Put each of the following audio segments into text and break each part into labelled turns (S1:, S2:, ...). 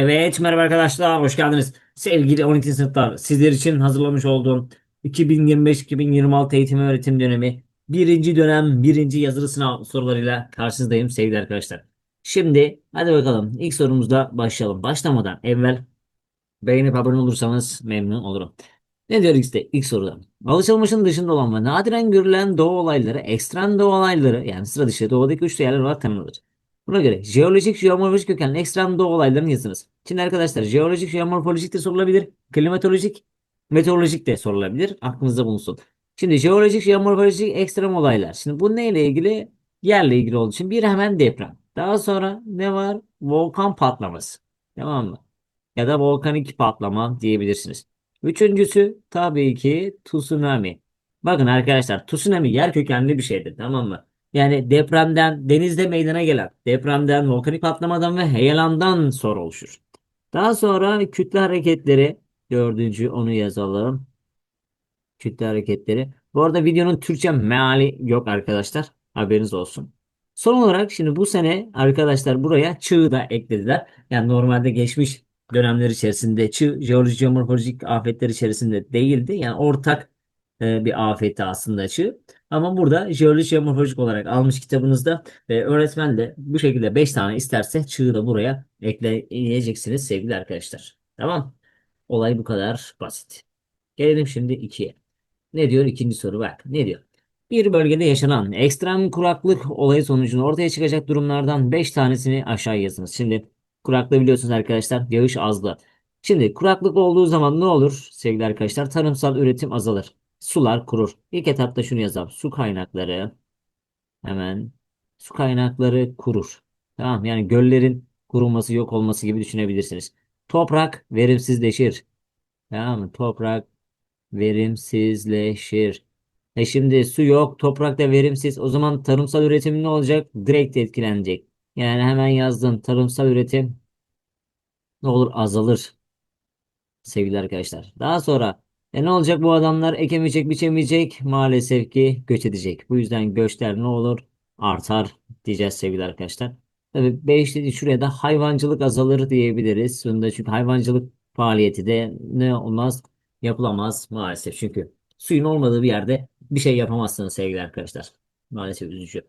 S1: Evet merhaba arkadaşlar hoş geldiniz. Sevgili 12. sınıflar sizler için hazırlamış olduğum 2025-2026 eğitim öğretim dönemi birinci dönem birinci yazılı sınav sorularıyla karşınızdayım sevgili arkadaşlar. Şimdi hadi bakalım ilk sorumuzla başlayalım. Başlamadan evvel beğenip abone olursanız memnun olurum. Ne diyor işte ilk soruda? Alışılmışın dışında olan ve nadiren görülen doğa olayları, ekstrem doğa olayları yani sıra dışı doğadaki üç değerler olarak tanımlanır. Buna göre jeolojik, jeomorfolojik kökenli ekstrem doğa olaylarını yazınız. Şimdi arkadaşlar jeolojik, jeomorfolojik de sorulabilir. Klimatolojik, meteorolojik de sorulabilir. Aklınızda bulunsun. Şimdi jeolojik, jeomorfolojik ekstrem olaylar. Şimdi bu neyle ilgili? Yerle ilgili olduğu için bir hemen deprem. Daha sonra ne var? Volkan patlaması. Tamam mı? Ya da volkanik patlama diyebilirsiniz. Üçüncüsü tabii ki tsunami. Bakın arkadaşlar tsunami yer kökenli bir şeydir tamam mı? Yani depremden, denizde meydana gelen depremden, volkanik patlamadan ve heyelandan sonra oluşur. Daha sonra kütle hareketleri dördüncü onu yazalım. Kütle hareketleri. Bu arada videonun Türkçe meali yok arkadaşlar. Haberiniz olsun. Son olarak şimdi bu sene arkadaşlar buraya çığ da eklediler. Yani normalde geçmiş dönemler içerisinde çığ jeolojik jeomorfolojik afetler içerisinde değildi. Yani ortak e, bir afetti aslında çığ. Ama burada jeolojik jeomorfolojik olarak almış kitabınızda e, öğretmen de bu şekilde 5 tane isterse çığı da buraya ekleyeceksiniz sevgili arkadaşlar. Tamam. Olay bu kadar basit. Gelelim şimdi 2'ye. Ne diyor ikinci soru bak. Ne diyor? Bir bölgede yaşanan ekstrem kuraklık olayı sonucunda ortaya çıkacak durumlardan 5 tanesini aşağı yazınız. Şimdi kuraklığı biliyorsunuz arkadaşlar yağış azdı. Şimdi kuraklık olduğu zaman ne olur sevgili arkadaşlar? Tarımsal üretim azalır. Sular kurur. İlk etapta şunu yazalım. Su kaynakları hemen su kaynakları kurur. Tamam yani göllerin kurulması yok olması gibi düşünebilirsiniz. Toprak verimsizleşir. Tamam mı? Toprak verimsizleşir. E şimdi su yok, toprak da verimsiz. O zaman tarımsal üretim ne olacak? Direkt etkilenecek. Yani hemen yazdım. Tarımsal üretim ne olur azalır sevgili arkadaşlar. Daha sonra e ne olacak bu adamlar ekemeyecek, biçemeyecek. Maalesef ki göç edecek. Bu yüzden göçler ne olur? Artar diyeceğiz sevgili arkadaşlar. Tabii 5 dedi şuraya da hayvancılık azalır diyebiliriz. Bunda çünkü hayvancılık faaliyeti de ne olmaz? Yapılamaz maalesef. Çünkü suyun olmadığı bir yerde bir şey yapamazsınız sevgili arkadaşlar. Maalesef üzücü.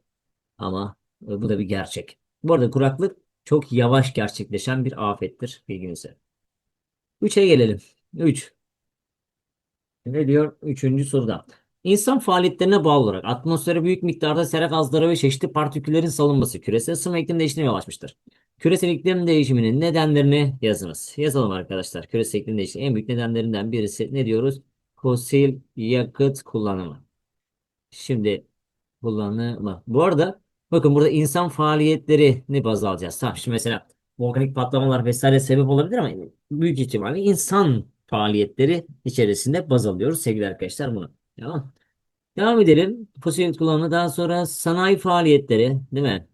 S1: Ama e, bu da bir gerçek. Bu arada kuraklık çok yavaş gerçekleşen bir afettir bilginize. 3'e gelelim. 3. Ne diyor? Üçüncü soruda. İnsan faaliyetlerine bağlı olarak atmosfere büyük miktarda sera gazları ve çeşitli partiküllerin salınması küresel ısınma iklim değişimine yol. Küresel iklim değişiminin nedenlerini yazınız. Yazalım arkadaşlar. Küresel iklim değişimi en büyük nedenlerinden birisi ne diyoruz? Fosil yakıt kullanımı. Şimdi kullanımı. Bu arada bakın burada insan faaliyetlerini baz alacağız. Tamam şimdi mesela volkanik patlamalar vesaire sebep olabilir ama büyük ihtimalle insan faaliyetleri içerisinde baz alıyoruz sevgili arkadaşlar bunu. Tamam. Devam edelim. Fosil kullanımı daha sonra sanayi faaliyetleri değil mi?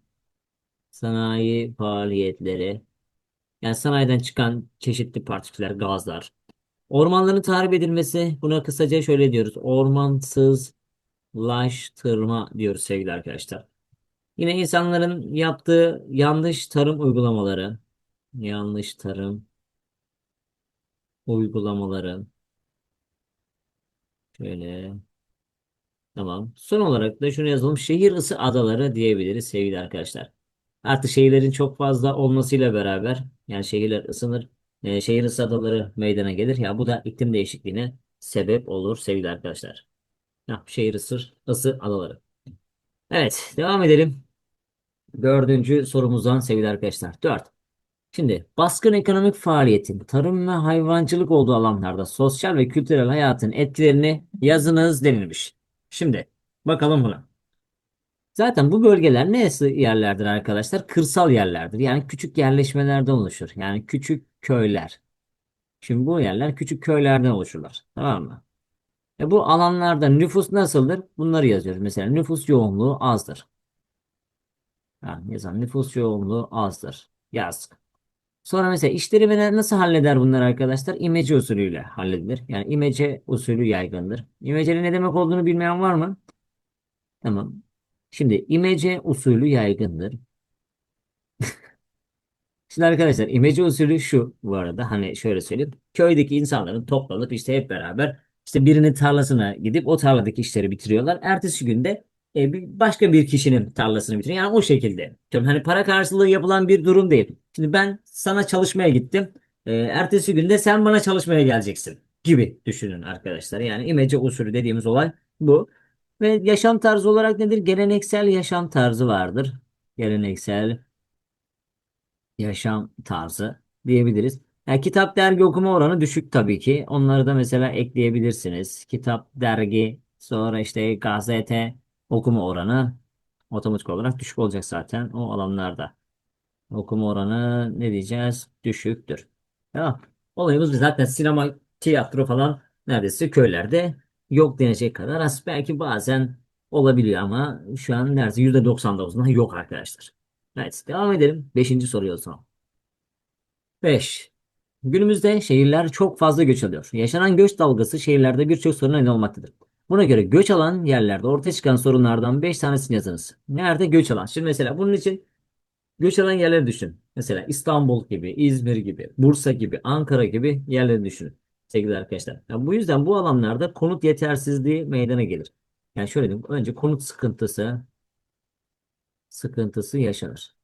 S1: Sanayi faaliyetleri. Yani sanayiden çıkan çeşitli partiküller, gazlar. Ormanların tahrip edilmesi buna kısaca şöyle diyoruz. Ormansızlaştırma diyoruz sevgili arkadaşlar. Yine insanların yaptığı yanlış tarım uygulamaları. Yanlış tarım uygulamaları. Şöyle. Tamam. Son olarak da şunu yazalım. Şehir ısı adaları diyebiliriz sevgili arkadaşlar. Artık şehirlerin çok fazla olmasıyla beraber yani şehirler ısınır. e, şehir ısı adaları meydana gelir. Ya bu da iklim değişikliğine sebep olur sevgili arkadaşlar. Ya, şehir ısı, ısı adaları. Evet devam edelim. Dördüncü sorumuzdan sevgili arkadaşlar. Dört. Şimdi baskın ekonomik faaliyetin tarım ve hayvancılık olduğu alanlarda sosyal ve kültürel hayatın etkilerini yazınız denilmiş. Şimdi bakalım buna. Zaten bu bölgeler neresi yerlerdir arkadaşlar? Kırsal yerlerdir. Yani küçük yerleşmelerden oluşur. Yani küçük köyler. Şimdi bu yerler küçük köylerden oluşurlar. Tamam mı? E bu alanlarda nüfus nasıldır? Bunları yazıyoruz. Mesela nüfus yoğunluğu azdır. Yani yazan nüfus yoğunluğu azdır. Yaz. Sonra mesela işleri nasıl halleder bunlar arkadaşlar? İmece usulüyle halledilir. Yani imece usulü yaygındır. İmecenin ne demek olduğunu bilmeyen var mı? Tamam. Şimdi imece usulü yaygındır. Şimdi arkadaşlar imece usulü şu bu arada hani şöyle söyleyeyim. Köydeki insanların toplanıp işte hep beraber işte birinin tarlasına gidip o tarladaki işleri bitiriyorlar. Ertesi günde e, başka bir kişinin tarlasını bitiriyor. Yani o şekilde. Hani para karşılığı yapılan bir durum değil. Şimdi ben sana çalışmaya gittim. E, ertesi günde sen bana çalışmaya geleceksin gibi düşünün arkadaşlar. Yani imece usulü dediğimiz olay bu. Ve yaşam tarzı olarak nedir? Geleneksel yaşam tarzı vardır. Geleneksel yaşam tarzı diyebiliriz. Yani kitap dergi okuma oranı düşük tabii ki. Onları da mesela ekleyebilirsiniz. Kitap, dergi, sonra işte gazete okuma oranı otomatik olarak düşük olacak zaten o alanlarda. Okuma oranı ne diyeceğiz? Düşüktür. Tamam. Olayımız biz zaten sinema, tiyatro falan neredeyse köylerde yok denecek kadar az. Belki bazen olabiliyor ama şu an neredeyse %99'unda yok arkadaşlar. Evet, devam edelim. Beşinci soruyu o zaman. 5. Günümüzde şehirler çok fazla göç alıyor. Yaşanan göç dalgası şehirlerde birçok soruna neden olmaktadır. Buna göre göç alan yerlerde ortaya çıkan sorunlardan 5 tanesini yazınız. Nerede göç alan? Şimdi mesela bunun için göç alan yerleri düşün. Mesela İstanbul gibi, İzmir gibi, Bursa gibi, Ankara gibi yerleri düşünün. Sevgili arkadaşlar. Yani bu yüzden bu alanlarda konut yetersizliği meydana gelir. Yani şöyle diyeyim. Önce konut sıkıntısı sıkıntısı yaşanır.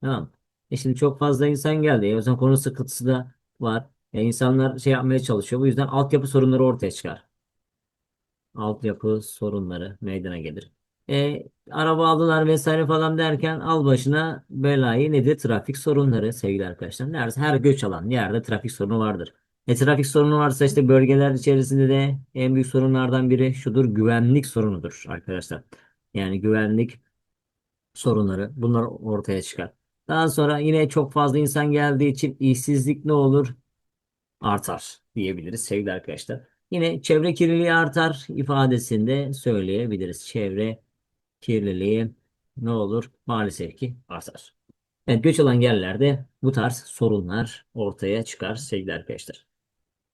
S1: Tamam. E şimdi çok fazla insan geldi. E o zaman konu sıkıntısı da var. E insanlar şey yapmaya çalışıyor. Bu yüzden altyapı sorunları ortaya çıkar. Altyapı sorunları meydana gelir. E, araba aldılar vesaire falan derken al başına belayı nedir? Trafik sorunları sevgili arkadaşlar. Neredeyse her göç alan yerde trafik sorunu vardır. E, trafik sorunu varsa işte bölgeler içerisinde de en büyük sorunlardan biri şudur güvenlik sorunudur arkadaşlar. Yani güvenlik sorunları bunlar ortaya çıkar. Daha sonra yine çok fazla insan geldiği için işsizlik ne olur? Artar diyebiliriz sevgili arkadaşlar. Yine çevre kirliliği artar ifadesinde söyleyebiliriz. Çevre kirliliği ne olur? Maalesef ki artar. Evet, göç alan yerlerde bu tarz sorunlar ortaya çıkar sevgili arkadaşlar.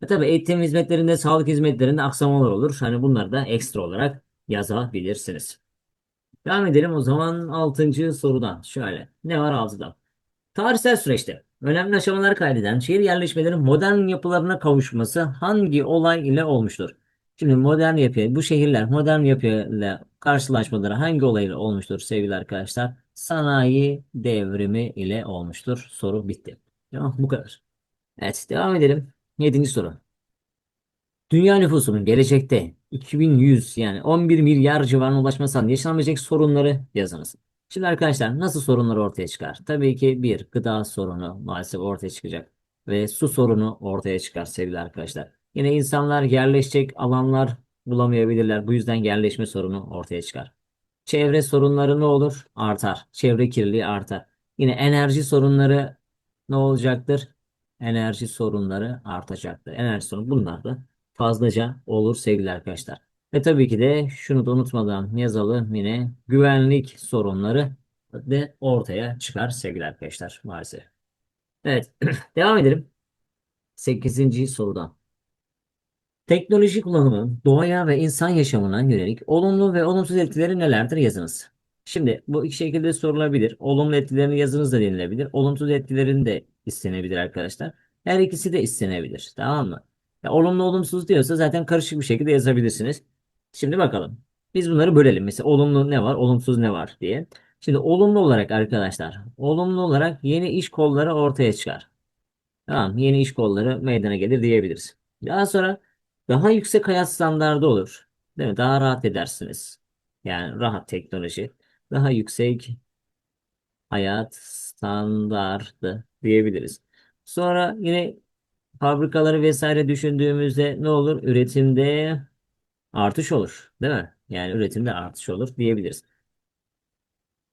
S1: E tabii eğitim hizmetlerinde, sağlık hizmetlerinde aksamalar olur. Hani bunları da ekstra olarak yazabilirsiniz. Devam edelim o zaman 6. sorudan. Şöyle. Ne var 6'da? Tarihsel süreçte önemli aşamalar kaydeden şehir yerleşmelerinin modern yapılarına kavuşması hangi olay ile olmuştur? Şimdi modern yapı, bu şehirler modern yapıyla karşılaşmaları hangi olay ile olmuştur sevgili arkadaşlar? Sanayi devrimi ile olmuştur. Soru bitti. Tamam, bu kadar. Evet, devam edelim. 7. soru. Dünya nüfusunun gelecekte 2100 yani 11 milyar civarına ulaşması yaşanabilecek sorunları yazınız. Şimdi arkadaşlar nasıl sorunlar ortaya çıkar? Tabii ki bir gıda sorunu maalesef ortaya çıkacak ve su sorunu ortaya çıkar sevgili arkadaşlar. Yine insanlar yerleşecek alanlar bulamayabilirler. Bu yüzden yerleşme sorunu ortaya çıkar. Çevre sorunları ne olur? Artar. Çevre kirliliği artar. Yine enerji sorunları ne olacaktır? Enerji sorunları artacaktır. Enerji sorunu bunlar da fazlaca olur sevgili arkadaşlar. Ve tabii ki de şunu da unutmadan yazalım yine güvenlik sorunları de ortaya çıkar sevgili arkadaşlar maalesef. Evet devam edelim. sekizinci sorudan. Teknoloji kullanımı doğaya ve insan yaşamına yönelik olumlu ve olumsuz etkileri nelerdir yazınız. Şimdi bu iki şekilde sorulabilir. Olumlu etkilerini yazınız da denilebilir. Olumsuz etkilerini de istenebilir arkadaşlar. Her ikisi de istenebilir. Tamam mı? Ya, olumlu olumsuz diyorsa zaten karışık bir şekilde yazabilirsiniz. Şimdi bakalım. Biz bunları bölelim. Mesela olumlu ne var, olumsuz ne var diye. Şimdi olumlu olarak arkadaşlar, olumlu olarak yeni iş kolları ortaya çıkar. Tamam, yeni iş kolları meydana gelir diyebiliriz. Daha sonra daha yüksek hayat standardı olur. Değil mi? Daha rahat edersiniz. Yani rahat teknoloji. Daha yüksek hayat standardı diyebiliriz. Sonra yine fabrikaları vesaire düşündüğümüzde ne olur? Üretimde artış olur. Değil mi? Yani üretimde artış olur diyebiliriz.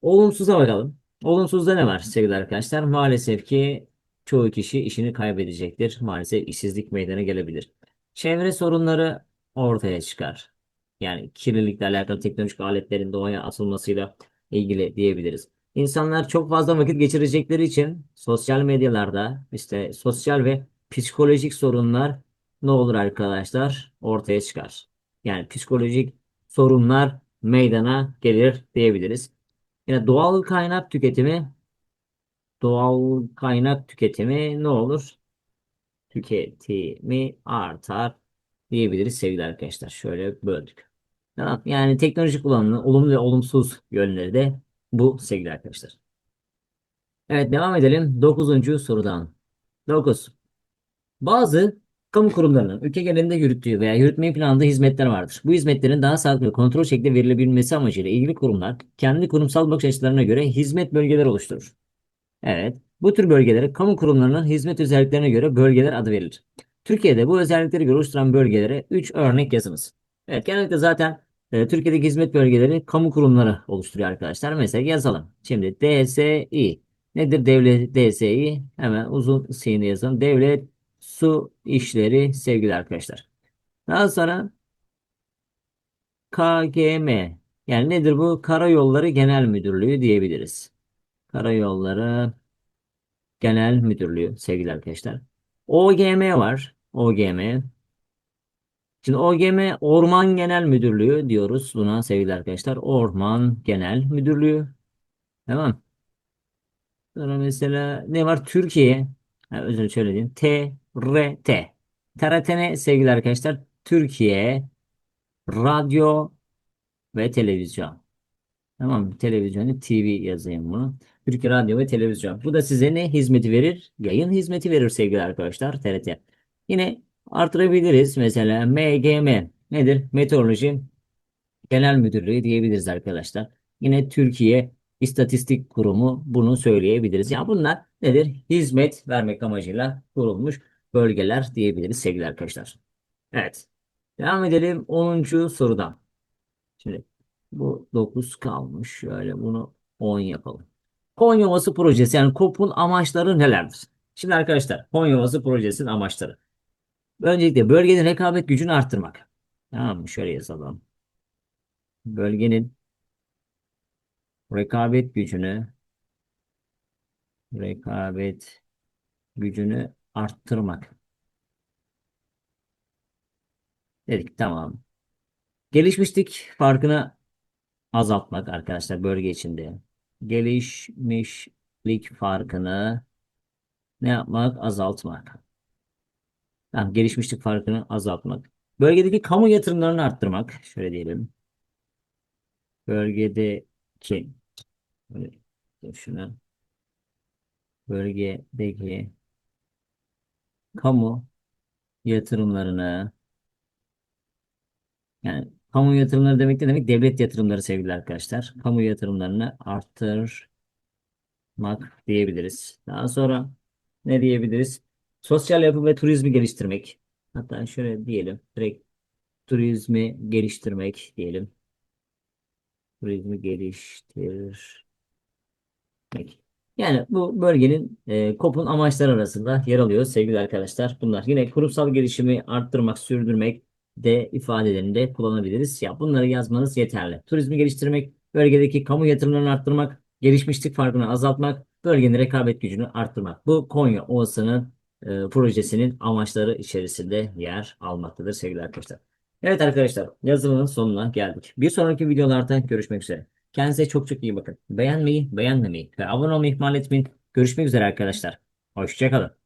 S1: Olumsuza bakalım. Olumsuzda ne var sevgili arkadaşlar? Maalesef ki çoğu kişi işini kaybedecektir. Maalesef işsizlik meydana gelebilir. Çevre sorunları ortaya çıkar. Yani kirlilikle alakalı teknolojik aletlerin doğaya atılmasıyla ilgili diyebiliriz. İnsanlar çok fazla vakit geçirecekleri için sosyal medyalarda işte sosyal ve psikolojik sorunlar ne olur arkadaşlar? Ortaya çıkar. Yani psikolojik sorunlar meydana gelir diyebiliriz. Yine doğal kaynak tüketimi Doğal kaynak tüketimi ne olur? Tüketimi artar diyebiliriz sevgili arkadaşlar. Şöyle böldük. Yani teknoloji kullanımının olumlu ve olumsuz yönleri de bu sevgili arkadaşlar. Evet devam edelim. Dokuzuncu sorudan. Dokuz. Bazı kamu kurumlarının ülke genelinde yürüttüğü veya yürütmeyi planladığı hizmetler vardır. Bu hizmetlerin daha sağlıklı ve kontrol şekilde verilebilmesi amacıyla ilgili kurumlar kendi kurumsal bakış açılarına göre hizmet bölgeleri oluşturur. Evet. Bu tür bölgelere kamu kurumlarının hizmet özelliklerine göre bölgeler adı verilir. Türkiye'de bu özellikleri göre oluşturan bölgelere 3 örnek yazınız. Evet genellikle zaten e, Türkiye'deki hizmet bölgeleri kamu kurumları oluşturuyor arkadaşlar. Mesela yazalım. Şimdi DSİ. Nedir devlet DSİ? Hemen uzun sini yazalım. Devlet Su İşleri sevgili arkadaşlar. Daha sonra KGM. Yani nedir bu? Karayolları Genel Müdürlüğü diyebiliriz. Karayolları Genel Müdürlüğü sevgili arkadaşlar. OGM var. OGM. Şimdi OGM Orman Genel Müdürlüğü diyoruz buna sevgili arkadaşlar. Orman Genel Müdürlüğü. Tamam. Sonra mesela ne var? Türkiye. Ha, özür şöyle diyeyim. TRT. TRT ne sevgili arkadaşlar? Türkiye Radyo ve Televizyon. Tamam mı? Televizyonu TV yazayım bunu. Türkiye Radyo ve Televizyon. Bu da size ne hizmeti verir? Yayın hizmeti verir sevgili arkadaşlar. TRT. Yine artırabiliriz. Mesela MGM nedir? Meteoroloji Genel Müdürlüğü diyebiliriz arkadaşlar. Yine Türkiye İstatistik Kurumu bunu söyleyebiliriz. Ya bunlar nedir? Hizmet vermek amacıyla kurulmuş bölgeler diyebiliriz sevgili arkadaşlar. Evet. Devam edelim 10. sorudan. Şimdi bu 9 kalmış. Şöyle bunu 10 yapalım. Konya Ovası Projesi yani KOP'un amaçları nelerdir? Şimdi arkadaşlar Konya Ovası Projesi'nin amaçları. Öncelikle bölgenin rekabet gücünü arttırmak. Tamam mı? Şöyle yazalım. Bölgenin rekabet gücünü rekabet gücünü arttırmak. Dedik tamam. Gelişmişlik farkını azaltmak arkadaşlar bölge içinde. Gelişmişlik farkını ne yapmak? Azaltmak. Tamam, gelişmişlik farkını azaltmak. Bölgedeki kamu yatırımlarını arttırmak. Şöyle diyelim. Bölgedeki şuna bölgedeki kamu yatırımlarını yani kamu yatırımları demek ne demek? Devlet yatırımları sevgili arkadaşlar. Kamu yatırımlarını arttırmak diyebiliriz. Daha sonra ne diyebiliriz? Sosyal yapı ve turizmi geliştirmek. Hatta şöyle diyelim. Direkt turizmi geliştirmek diyelim. Turizmi geliştirmek. Yani bu bölgenin e, KOP'un amaçları arasında yer alıyor sevgili arkadaşlar. Bunlar yine kurumsal gelişimi arttırmak, sürdürmek de ifadelerinde kullanabiliriz. Ya bunları yazmanız yeterli. Turizmi geliştirmek, bölgedeki kamu yatırımlarını arttırmak, gelişmişlik farkını azaltmak, bölgenin rekabet gücünü arttırmak. Bu Konya Ovası'nın e, projesinin amaçları içerisinde yer almaktadır sevgili arkadaşlar. Evet arkadaşlar yazılımın sonuna geldik. Bir sonraki videolarda görüşmek üzere. Kendinize çok çok iyi bakın. Beğenmeyi, beğenmemeyi ve abone olmayı ihmal etmeyin. Görüşmek üzere arkadaşlar. Hoşçakalın.